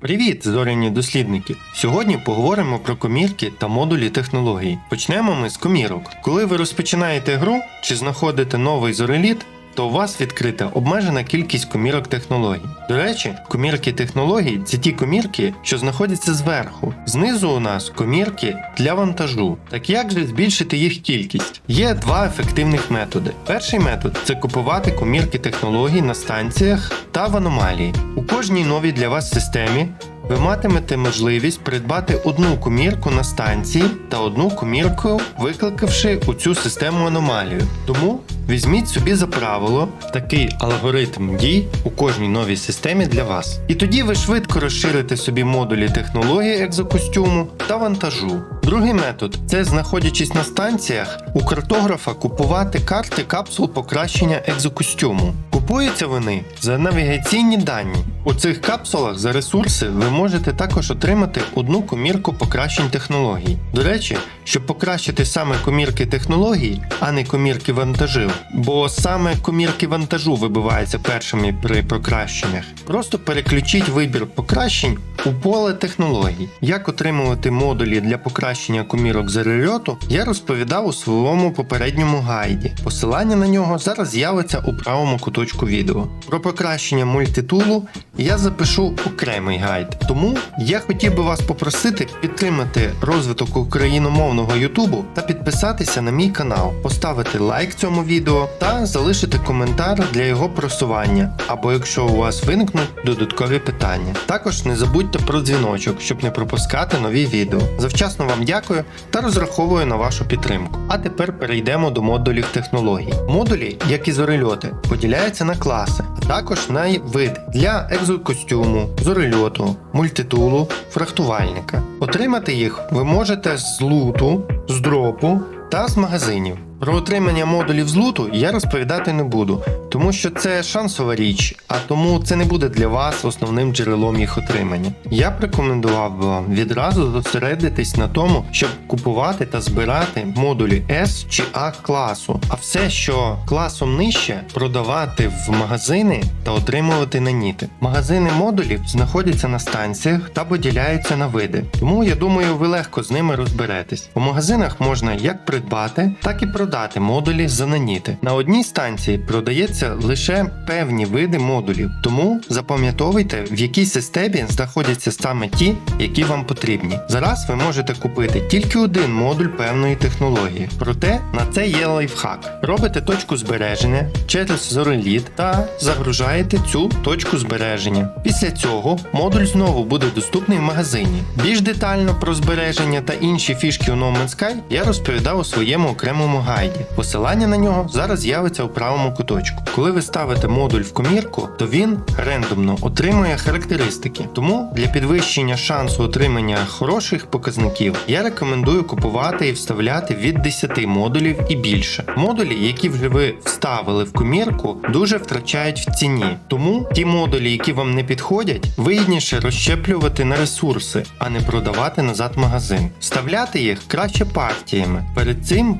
Привіт, зоряні дослідники! Сьогодні поговоримо про комірки та модулі технологій. Почнемо ми з комірок. Коли ви розпочинаєте гру чи знаходите новий зореліт, то у вас відкрита обмежена кількість комірок технологій. До речі, комірки технологій це ті комірки, що знаходяться зверху. Знизу у нас комірки для вантажу. Так як же збільшити їх кількість? Є два ефективних методи. Перший метод це купувати комірки технологій на станціях та в аномалії. У кожній новій для вас системі ви матимете можливість придбати одну комірку на станції та одну комірку, викликавши у цю систему аномалію. Тому візьміть собі за правило такий алгоритм дій у кожній новій системі для вас. І тоді ви швидко розширите собі модулі технології екзокостюму та вантажу. Другий метод це знаходячись на станціях, у картографа купувати карти капсул покращення екзокостюму. Купуються вони за навігаційні дані. У цих капсулах за ресурси ви можете також отримати одну комірку покращень технологій. До речі, щоб покращити саме комірки технологій, а не комірки вантажів, бо саме комірки вантажу вибиваються першими при покращеннях. Просто переключіть вибір покращень у поле технологій. Як отримувати модулі для покращення комірок зарельоту, я розповідав у своєму попередньому гайді. Посилання на нього зараз з'явиться у правому куточку відео. Про покращення мультитулу я запишу окремий гайд. Тому я хотів би вас попросити підтримати розвиток україномовного Ютубу та підписатися на мій канал, поставити лайк цьому відео та залишити коментар для його просування, або якщо у вас виникнуть додаткові питання. Також не забудьте про дзвіночок, щоб не пропускати нові відео. Завчасно вам дякую та розраховую на вашу підтримку. А тепер перейдемо до модулів технологій. Модулі, як і зорельоти, поділяються на класи, а також на види для екзокостюму, зорельоту, мультитулу, фрахтувальника. Отримати їх ви можете з луту, з дропу та з магазинів. Про отримання модулів з луту я розповідати не буду, тому що це шансова річ, а тому це не буде для вас основним джерелом їх отримання. Я б рекомендував би вам відразу зосередитись на тому, щоб купувати та збирати модулі S чи A класу, а все, що класом нижче, продавати в магазини та отримувати на ніти. Магазини модулів знаходяться на станціях та поділяються на види, тому я думаю, ви легко з ними розберетесь. У магазинах можна як придбати, так і продати модулі за наніти. На одній станції продається лише певні види модулів, тому запам'ятовуйте, в якій системі знаходяться саме ті, які вам потрібні. Зараз ви можете купити тільки один модуль певної технології. Проте на це є лайфхак. Робите точку збереження через зореліт та загружаєте цю точку збереження. Після цього модуль знову буде доступний в магазині. Більш детально про збереження та інші фішки у No Man's Sky я розповідав у своєму окремому гайді. Посилання на нього зараз з'явиться у правому куточку. Коли ви ставите модуль в комірку, то він рендомно отримує характеристики. Тому для підвищення шансу отримання хороших показників я рекомендую купувати і вставляти від 10 модулів і більше. Модулі, які вже ви вставили в комірку, дуже втрачають в ціні. Тому ті модулі, які вам не підходять, вигідніше розщеплювати на ресурси, а не продавати назад магазин. Вставляти їх краще партіями. Перед цим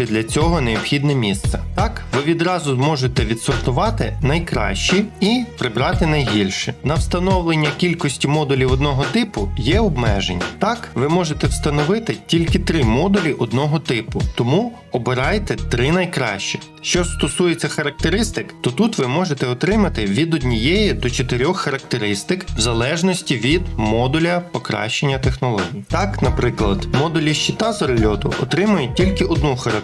вивільнивши для цього необхідне місце. Так, ви відразу зможете відсортувати найкращі і прибрати найгірші. На встановлення кількості модулів одного типу є обмеження. Так, ви можете встановити тільки три модулі одного типу, тому обирайте три найкращі. Що стосується характеристик, то тут ви можете отримати від однієї до чотирьох характеристик в залежності від модуля покращення технологій. Так, наприклад, модулі щита зорельоту отримують тільки одну характеристику,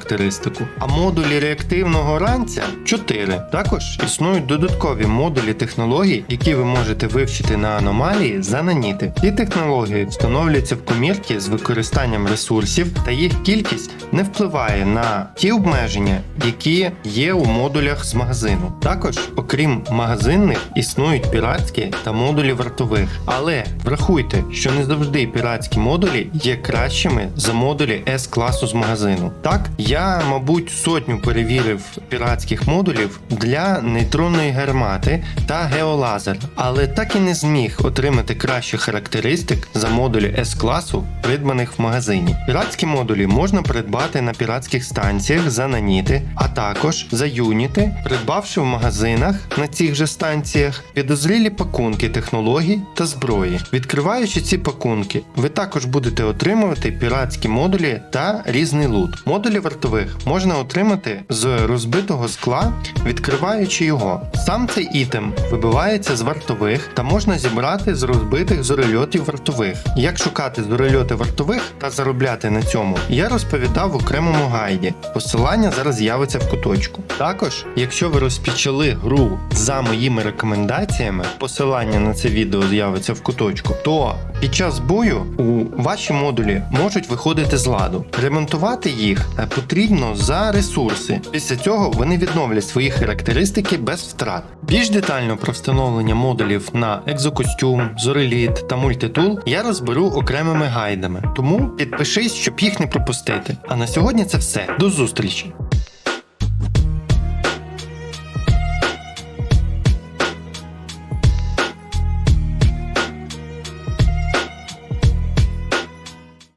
а модулі реактивного ранця 4. Також існують додаткові модулі технологій, які ви можете вивчити на аномалії за наніти. Ці технології встановлюються в комірки з використанням ресурсів, та їх кількість не впливає на ті обмеження, які є у модулях з магазину. Також, окрім магазинних, існують піратські та модулі вартових. Але врахуйте, що не завжди піратські модулі є кращими за модулі S класу з магазину. Так, Я, мабуть, сотню перевірив піратських модулів для нейтронної гармати та геолазер, але так і не зміг отримати кращих характеристик за модулі С-класу, придбаних в магазині. Піратські модулі можна придбати на піратських станціях за наніти, а також за юніти, придбавши в магазинах на цих же станціях підозрілі пакунки технологій та зброї. Відкриваючи ці пакунки, ви також будете отримувати піратські модулі та різний лут. Модулі вартових можна отримати з розбитого скла, відкриваючи його. Сам цей ітем вибивається з вартових та можна зібрати з розбитих зорельотів вартових. Як шукати зорельоти вартових та заробляти на цьому, я розповідав в окремому гайді. Посилання зараз з'явиться в куточку. Також, якщо ви розпочали гру за моїми рекомендаціями, посилання на це відео з'явиться в куточку, то під час бою у ваші модулі можуть виходити з ладу. Ремонтувати їх е, потрібно за ресурси. Після цього вони відновлять свої характеристики без втрат. Більш детально про встановлення модулів на екзокостюм, зореліт та мультитул я розберу окремими гайдами. Тому підпишись, щоб їх не пропустити. А на сьогодні це все. До зустрічі!